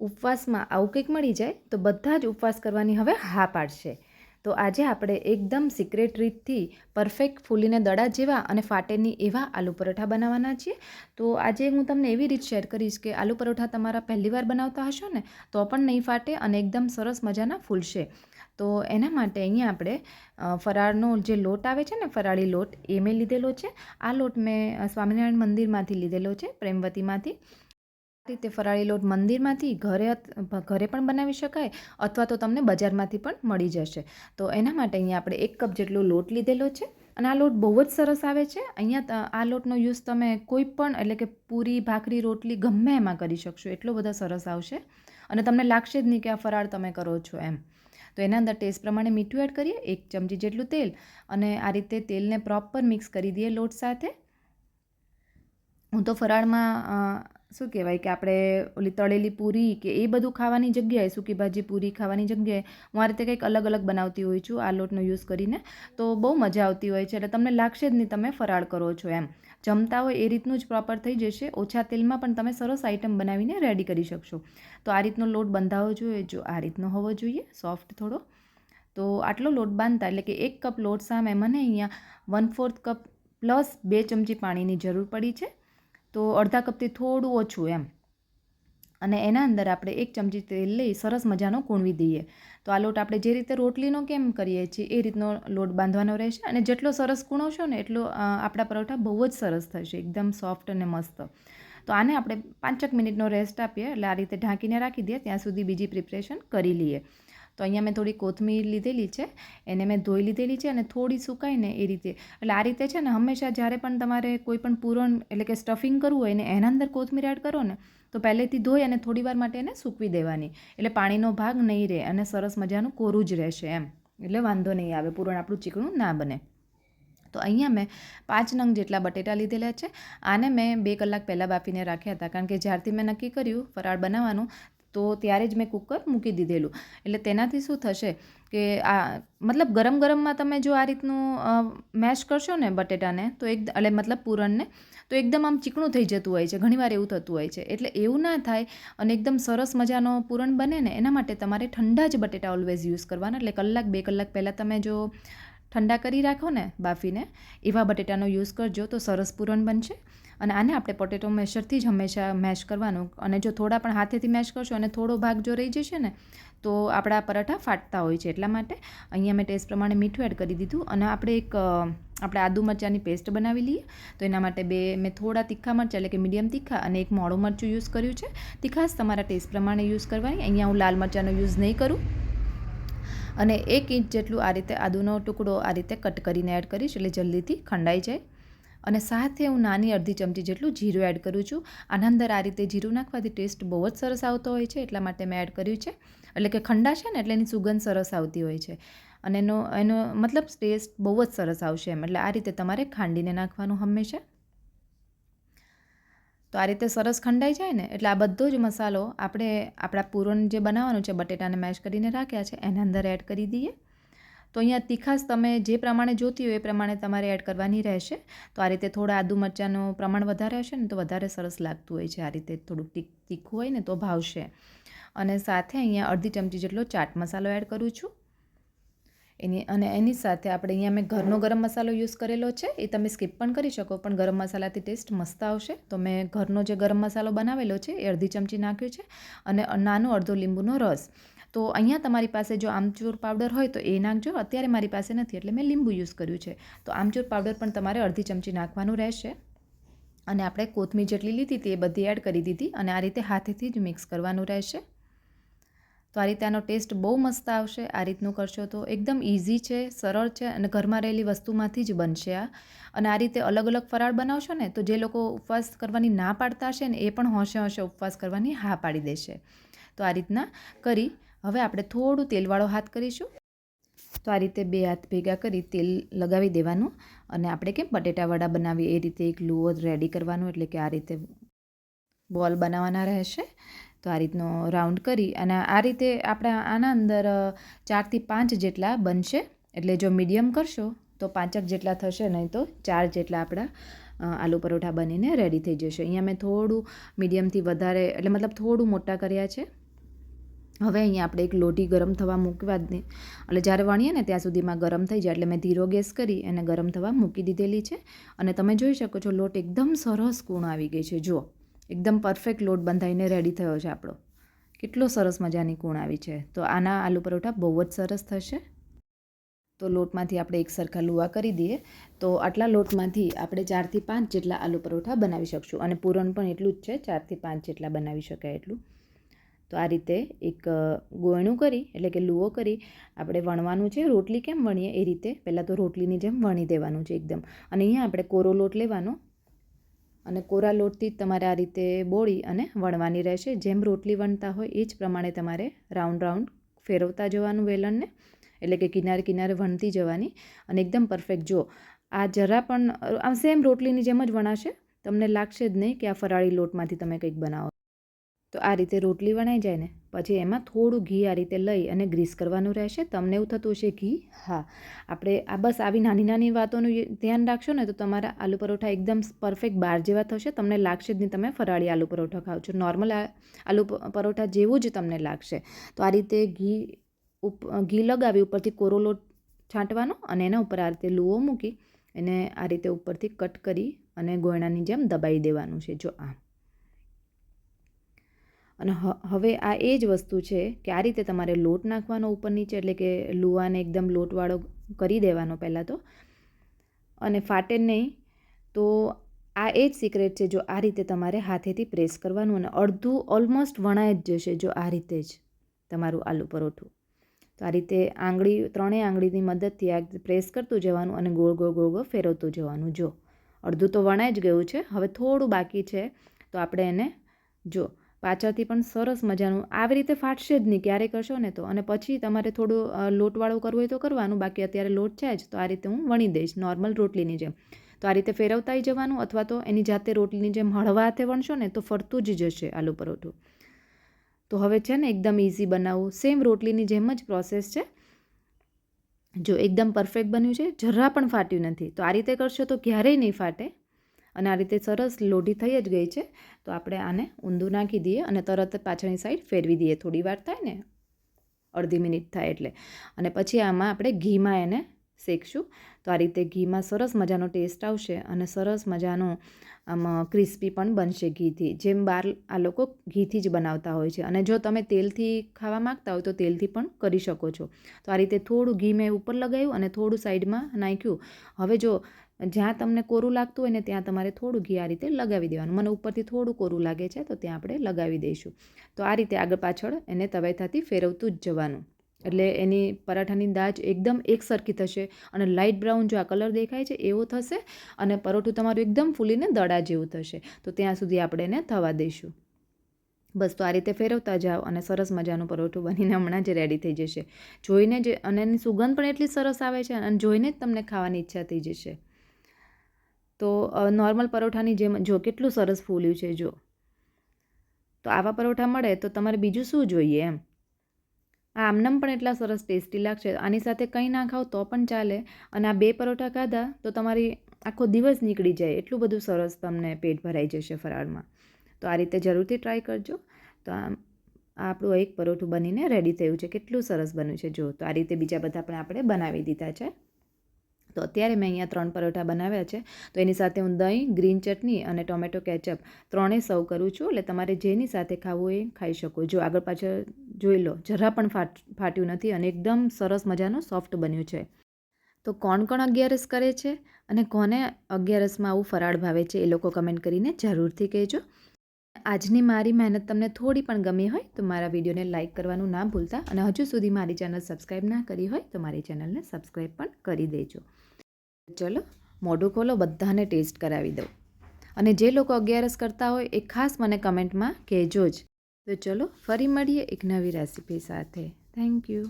ઉપવાસમાં આવું કંઈક મળી જાય, તો બધા જ ઉપવાસ કરવાની હવે હા પાડશે. તો આજે આપણે એકદમ સિક્રેટ રીતથી પરફેક્ટ ફૂલીને દડા જેવા અને ફાટેની એવા આલુ પરોઠા બનાવવાના છીએ. તો આજે હું તમને એવી રીત શેર કરીશ કે આલુ પરોઠા તમારા પહેલી વાર બનાવતા હશો ને, તો પણ નહીં ફાટે અને એકદમ સરસ મજાના ફૂલશે. તો એના માટે અહીંયા આપણે ફરાળનો જે લોટ આવે છે ને, ફરાળી લોટ, એ મેં લીધેલો છે. આ લોટ મેં સ્વામિનારાયણ મંદિરમાંથી લીધેલો છે, પ્રેમવતીમાંથી. રીતે ફરાળી લોટ મંદિરમાંથી ઘરે ઘરે પણ બનાવી શકાય અથવા તો તમને બજારમાંથી પણ મળી જશે. તો એના માટે અહીંયા આપણે એક કપ જેટલો લોટ લીધેલો છે અને આ લોટ બહુ જ સરસ આવે છે. અહીંયા આ લોટનો યુઝ તમે કોઈ પણ એટલે કે પૂરી, ભાખરી, રોટલી ગમે એમાં કરી શકશો. એટલો બધો સરસ આવશે અને તમને લાગશે જ નહીં કે આ ફરાળ તમે કરો છો એમ. તો એના અંદર ટેસ્ટ પ્રમાણે મીઠું એડ કરીએ, એક ચમચી જેટલું તેલ અને આ રીતે તેલને પ્રોપર મિક્સ કરી દઈએ લોટ સાથે. હું તો ફરાળમાં શું કહેવાય કે આપણે ઓલી તળેલી પૂરી કે એ બધું ખાવાની જગ્યાએ, સૂકી ભાજી પૂરી ખાવાની જગ્યાએ હું આ રીતે કંઈક અલગ અલગ બનાવતી હોઉં છું, આ લોટનો યુઝ કરીને. તો બહુ મજા આવતી હોય છે એટલે તમને લાગશે જ નહીં તમે ફરાળ કરો છો એમ. જમતા હોય એ રીતનું જ પ્રોપર થઈ જશે. ઓછા તેલમાં પણ તમે સરસ આઈટમ બનાવીને રેડી કરી શકશો. તો આ રીતનો લોટ બંધાવો જોઈએ. જો આ રીતનો હોવો જોઈએ સોફ્ટ થોડો. તો આટલો લોટ બાંધતા એટલે કે એક કપ લોટ સામે મને અહીંયા વન ફોર્થ કપ પ્લસ બે ચમચી પાણીની જરૂર પડી છે. તો અડધા કપથી થોડું ઓછું એમ. અને એના અંદર આપણે એક ચમચી તેલ લઈ સરસ મજાનો કૂણવી દઈએ. તો આ લોટ આપણે જે રીતે રોટલીનો કેમ કરીએ છીએ એ રીતનો લોટ બાંધવાનો રહેશે અને જેટલો સરસ કૂણવશો ને એટલો આપણા પરોઠા બહુ જ સરસ થશે, એકદમ સોફ્ટ અને મસ્ત. તો આને આપણે પાંચક મિનિટનો રેસ્ટ આપીએ એટલે આ રીતે ઢાંકીને રાખી દઈએ, ત્યાં સુધી બીજી પ્રિપરેશન કરી લઈએ. તો અહીંયા મેં થોડી કોથમીર લીધેલી છે, એને મેં ધોઈ લીધેલી છે અને થોડી સુકાઈને એ રીતે. એટલે આ રીતે છે ને હંમેશા જ્યારે પણ તમારે કોઈ પણ પૂરણ એટલે કે સ્ટફિંગ કરવું હોય ને એના અંદર કોથમીર એડ કરો ને, તો પહેલેથી ધોઈ અને થોડી વાર માટે એને સૂકવી દેવાની. એટલે પાણીનો ભાગ નહીં રહે અને સરસ મજાનું કોરું જ રહેશે એમ. એટલે વાંધો નહીં આવે, પૂરણ આપણું ચીકણું ના બને. તો અહીંયા મેં પાંચ નંગ જેટલા બટેટા લીધેલા છે. આને મેં બે કલાક પહેલાં બાફીને રાખ્યા હતા, કારણ કે જ્યારથી મેં નક્કી કર્યું ફરાળ બનાવવાનું તો ત્યારે જ મેં કુકર મૂકી દીધેલું. એટલે તેનાથી શું થશે કે આ, મતલબ ગરમ ગરમમાં તમે જો આ રીતનું મેશ કરશો ને બટેટાને, તો એક, એટલે મતલબ પૂરણને, તો એકદમ આમ ચીકણું થઈ જતું હોય છે. ઘણીવાર એવું થતું હોય છે. એટલે એવું ના થાય અને એકદમ સરસ મજાનો પૂરણ બને ને, એના માટે તમારે ઠંડા જ બટેટા ઓલવેઝ યુઝ કરવાના. એટલે કલાક, બે કલાક પહેલાં તમે જો ઠંડા કરી રાખો ને બાફીને, એવા બટેટાનો યુઝ કરજો તો સરસ પૂરણ બનશે. અને આને આપણે પોટેટો મેશરથી જ હંમેશા મેશ કરવાનું. અને જો થોડા પણ હાથેથી મેશ કરશો અને થોડો ભાગ જો રહી જશે ને, તો આપણા પરાઠા ફાટતા હોય છે. એટલા માટે અહીંયા મેં ટેસ્ટ પ્રમાણે મીઠું એડ કરી દીધું. અને આપણે એક આપણે આદુ મરચાંની પેસ્ટ બનાવી લઈએ. તો એના માટે બે, મેં થોડા તીખા મરચાં, એટલે કે મીડિયમ તીખા અને એક મોડું મરચું યુઝ કર્યું છે. તીખાશ તમારા ટેસ્ટ પ્રમાણે યુઝ કરવાની. અહીંયા હું લાલ મરચાંનો યુઝ નહીં કરું. અને એક ઇંચ જેટલું આ રીતે આદુનો ટુકડો આ રીતે કટ કરીને એડ કરીશ, એટલે જલ્દીથી ખંડાઈ જાય. અને સાથે હું નાની અડધી ચમચી જેટલું જીરું એડ કરું છું. આના અંદર આ રીતે જીરું નાખવાથી ટેસ્ટ બહુ જ સરસ આવતો હોય છે, એટલા માટે મેં એડ કર્યું છે. એટલે કે ખંડા છે ને, એટલે એની સુગંધ સરસ આવતી હોય છે. અને એનો એનો મતલબ ટેસ્ટ બહુ જ સરસ આવશે એમ. એટલે આ રીતે તમારે ખાંડીને નાખવાનું હંમેશા. તો આ રીતે સરસ ખંડાઈ જાય ને, એટલે આ બધો જ મસાલો આપણે, આપણા પૂરણ જે બનાવવાનું છે, બટેટાને મેશ કરીને રાખ્યા છે, એના અંદર એડ કરી દઈએ. તો અહીંયા તીખાશ તમે જે પ્રમાણે જોતી હોય એ પ્રમાણે તમારે એડ કરવાની રહેશે. તો આ રીતે થોડા આદુ મરચાંનું પ્રમાણ વધારે હશે ને તો વધારે સરસ લાગતું હોય છે. આ રીતે થોડુંક તીખ, તીખું હોય ને તો ભાવશે. અને સાથે અહીંયા અડધી ચમચી જેટલો ચાટ મસાલો એડ કરું છું. એની, અને એની સાથે આપણે અહીંયા મેં ઘરનો ગરમ મસાલો યુઝ કરેલો છે. એ તમે સ્કીપ પણ કરી શકો, પણ ગરમ મસાલાથી ટેસ્ટ મસ્ત આવશે. તો મેં ઘરનો જે ગરમ મસાલો બનાવેલો છે એ અડધી ચમચી નાખ્યો છે. અને નાનો અડધો લીંબુનો રસ. તો અહીંયા તમારી પાસે જો આમચૂર પાવડર હોય તો એ નાખજો. અત્યારે મારી પાસે નથી, એટલે મેં લીંબુ યુઝ કર્યું છે. તો આમચૂર પાવડર પણ તમારે અડધી ચમચી નાખવાનું રહેશે. અને આપણે કોથમીર જેટલી લીધી હતી એ બધી એડ કરી દીધી અને આ રીતે હાથેથી જ મિક્સ કરવાનું રહેશે. તો આ રીતે આનો ટેસ્ટ બહુ મસ્ત આવશે. આ રીતનું કરશો તો એકદમ ઇઝી છે, સરળ છે અને ઘરમાં રહેલી વસ્તુમાંથી જ બનશે આ. અને આ રીતે અલગ અલગ ફરાળ બનાવશો ને તો જે લોકો ઉપવાસ કરવાની ના પાડતા હશે ને એ પણ હોંશે હોંશે ઉપવાસ કરવાની હા પાડી દેશે. તો આ રીતના કરી હવે આપણે થોડું તેલવાળો હાથ કરીશું. તો આ રીતે બે હાથ ભેગા કરી તેલ લગાવી દેવાનું અને આપણે કેમ બટેટા વડા બનાવીએ, એ રીતે એક લુઓ રેડી કરવાનું એટલે કે આ રીતે બોલ બનાવવાના રહેશે. તો આ રીતનો રાઉન્ડ કરી અને આ રીતે આપણે આના અંદર ચારથી પાંચ જેટલા બનશે. એટલે જો મીડિયમ કરશો તો પાંચક જેટલા થશે, નહીં તો ચાર જેટલા આપણા આલુ પરોઠા બનીને રેડી થઈ જશે. અહીંયા મેં થોડું મીડિયમથી વધારે, એટલે મતલબ થોડું મોટા કર્યા છે. હવે અહીંયા આપણે એક લોટી ગરમ થવા મૂકવા દે. એટલે જ્યારે વણીએ ને ત્યાં સુધીમાં ગરમ થઈ જાય. એટલે મેં ધીરો ગેસ કરી એને ગરમ થવા મૂકી દીધેલી છે. અને તમે જોઈ શકો છો લોટ એકદમ સરસ કૂણ આવી ગઈ છે. જુઓ, એકદમ પરફેક્ટ લોટ બંધાઈને રેડી થયો છે આપણો. કેટલો સરસ મજાની કૂણ આવી છે. તો આના આલુ પરોઠા બહુ જ સરસ થશે. તો લોટમાંથી આપણે એક સરખા લુવા કરી દઈએ. તો આટલા લોટમાંથી આપણે ચારથી પાંચ જેટલા આલુ પરોઠા બનાવી શકશું. અને પૂરણ પણ એટલું જ છે ચારથી પાંચ જેટલા બનાવી શકાય એટલું. તો આ રીતે એક ગોયણું કરી, એટલે કે લુઓ કરી આપણે વણવાનું છે. રોટલી કેમ વણીએ? એ રીતે પહેલાં તો રોટલીની જેમ વણી દેવાનું છે એકદમ. અને અહીંયા આપણે કોરો લોટ લેવાનો. અને કોરા લોટથી તમારે આ રીતે બોળી અને વણવાની રહેશે. જેમ રોટલી વણતા હોય એ જ પ્રમાણે તમારે રાઉન્ડ રાઉન્ડ ફેરવતા જવાનું વેલણને. એટલે કે કિનારે કિનારે વણતી જવાની. અને એકદમ પરફેક્ટ. જો, આ જરા પણ આમ સેમ રોટલીની જેમ જ વણાશે. તમને લાગશે જ નહીં કે આ ફરાળી લોટમાંથી તમે કંઈક બનાવો તો આ રીતે રોટલી વણાઈ જાય ને, પછી એમાં થોડું ઘી આ રીતે લઈ અને ગ્રીસ કરવાનું રહેશે. તમને એવું થતું હશે ઘી? હા. આપણે આ બસ આવી નાની નાની વાતોનું ધ્યાન રાખશો ને, તો તમારા આલુ પરોઠા એકદમ પરફેક્ટ બાર જેવા થશે. તમને લાગશે જ નહીં તમે ફરાળી આલુ પરોઠા ખાઓ છો. નોર્મલ આલુ પરોઠા જેવું જ તમને લાગશે. તો આ રીતે ઘી ઉપ ઘી લગાવી ઉપરથી કોરો લોટ છાંટવાનો અને એના ઉપર આ રીતે લુઓ મૂકી એને આ રીતે ઉપરથી કટ કરી અને ગોયણાની જેમ દબાઈ દેવાનું છે. જો આમ અને હવે આ એ જ વસ્તુ છે કે આ રીતે તમારે લોટ નાખવાનો ઉપર નીચે, એટલે કે લુવાને એકદમ લોટવાળો કરી દેવાનો પહેલાં તો. અને ફાટે નહીં, તો આ એ જ સિક્રેટ છે જો આ રીતે તમારે હાથેથી પ્રેસ કરવાનું અને અડધું ઓલમોસ્ટ વણાય જ જશે જો આ રીતે જ તમારું આલુ પરોઠું. તો આ રીતે આંગળી, ત્રણેય આંગળીની મદદથી આ પ્રેસ કરતું જવાનું અને ગોળ ગોળ ગોળ ગોળ ફેરવતું જવાનું. જો અડધું તો વણાઈ જ ગયું છે, હવે થોડું બાકી છે, તો આપણે એને જો પાછળથી પણ સરસ મજાનું, આવી રીતે ફાટશે જ નહીં ક્યારે કરશો ને તો. અને પછી તમારે થોડું લોટવાળું કરવું હોય તો કરવાનું, બાકી અત્યારે લોટ છે જ, તો આ રીતે હું વણી દઈશ, નોર્મલ રોટલીની જેમ. તો આ રીતે ફેરવતાઈ જવાનું, અથવા તો એની જાતે રોટલીની જેમ હળવા હાથે વણશો ને, તો ફરતું જ જશે આલુ પરોઠું. તો હવે છે ને, એકદમ ઇઝી બનાવવું સેમ રોટલીની જેમ જ પ્રોસેસ છે. જો એકદમ પરફેક્ટ બન્યું છે, જરા પણ ફાટ્યું નથી. તો આ રીતે કરશો તો ક્યારેય નહીં ફાટે. અને આ રીતે સરસ લોઢી થઈ જ ગઈ છે. તો આપણે આને ઊંધું નાખી દઈએ અને તરત પાછળની સાઈડ ફેરવી દઈએ. થોડી વાર થાય ને? અડધી મિનિટ થાય એટલે. અને પછી આમાં આપણે ઘીમાં એને શેકશું. તો આ રીતે ઘીમાં સરસ મજાનો ટેસ્ટ આવશે અને સરસ મજાનો આમ ક્રિસ્પી પણ બનશે ઘીથી. જેમ બહાર આ લોકો ઘીથી જ બનાવતા હોય છે. અને જો તમે તેલથી ખાવા માગતા હોય તો તેલથી પણ કરી શકો છો. તો આ રીતે થોડું ઘી મેં ઉપર લગાવ્યું અને થોડું સાઈડમાં નાખ્યું. હવે જો જ્યાં તમને કોરું લાગતું હોય ને ત્યાં તમારે થોડું ઘી આ રીતે લગાવી દેવાનું. મને ઉપરથી થોડું કોરું લાગે છે, તો ત્યાં આપણે લગાવી દઈશું. તો આ રીતે આગળ પાછળ એને તવેથાથી ફેરવતું જ જવાનું. એટલે એની પરાઠાની દાજ એકદમ એકસરખી થશે અને લાઇટ બ્રાઉન જો આ કલર દેખાય છે, એવો થશે અને પરોઠું તમારું એકદમ ફૂલીને દડા જેવું થશે. તો ત્યાં સુધી આપણે એને થવા દઈશું. બસ તો આ રીતે ફેરવતા જાઓ અને સરસ મજાનું પરોઠું બનીને હમણાં જ રેડી થઈ જશે. જોઈને જ, અને એની સુગંધ પણ એટલી સરસ આવે છે અને જોઈને જ તમને ખાવાની ઈચ્છા થઈ જશે. તો નોર્મલ પરોઠાની જેમ જો કેટલું સરસ ફૂલ્યું છે જો. તો આવા પરોઠા મળે તો તમારે બીજું શું જોઈએ એમ? આ આમનમ પણ એટલા સરસ ટેસ્ટી લાગશે. આની સાથે કંઈ ના ખાવ તો પણ ચાલે. અને આ બે પરોઠા ખાધા તો તમારી આખો દિવસ નીકળી જાય. એટલું બધું સરસ તમને પેટ ભરાઈ જશે ફરાળમાં. તો આ રીતે જરૂરથી ટ્રાય કરજો. તો આમ, આપણું એક પરોઠું બનીને રેડી થયું છે. કેટલું સરસ બન્યું છે જો. તો આ રીતે બીજા બધા પણ આપણે બનાવી દીધા છે. તો અત્યારે મેં અહીંયા ત્રણ પરોઠા બનાવ્યા છે. તો એની સાથે હું દહીં, ગ્રીન ચટણી અને ટોમેટો કેચઅપ ત્રણેય સર્વ કરું છું. એટલે તમારે જેની સાથે ખાવું એ ખાઈ શકો. જો આગળ પાછળ જોઈ લો, જરા પણ ફાટ, ફાટ્યું નથી અને એકદમ સરસ મજાનું સોફ્ટ બન્યું છે. તો કોણ કોણ અગિયારસ કરે છે અને કોને અગિયારસમાં આવું ફરાળ ભાવે છે એ લોકો કમેન્ટ કરીને જરૂરથી કહેજો. આજની મારી મહેનત તમને થોડી પણ ગમી હોય તો મારા વિડીયોને લાઇક કરવાનું ના ભૂલતા અને હજુ સુધી મારી ચેનલ સબસ્ક્રાઈબ ના કરી હોય તો મારી ચેનલને સબસ્ક્રાઈબ પણ કરી દેજો. ચલો મોઢું ખોલો, બધાને ટેસ્ટ કરાવી દઉં. અને જે લોકો અગિયારસ કરતા હોય, એ ખાસ મને કમેન્ટમાં કહેજો જ. તો ચલો, ફરી મળીએ એક નવી રેસીપી સાથે. Thank you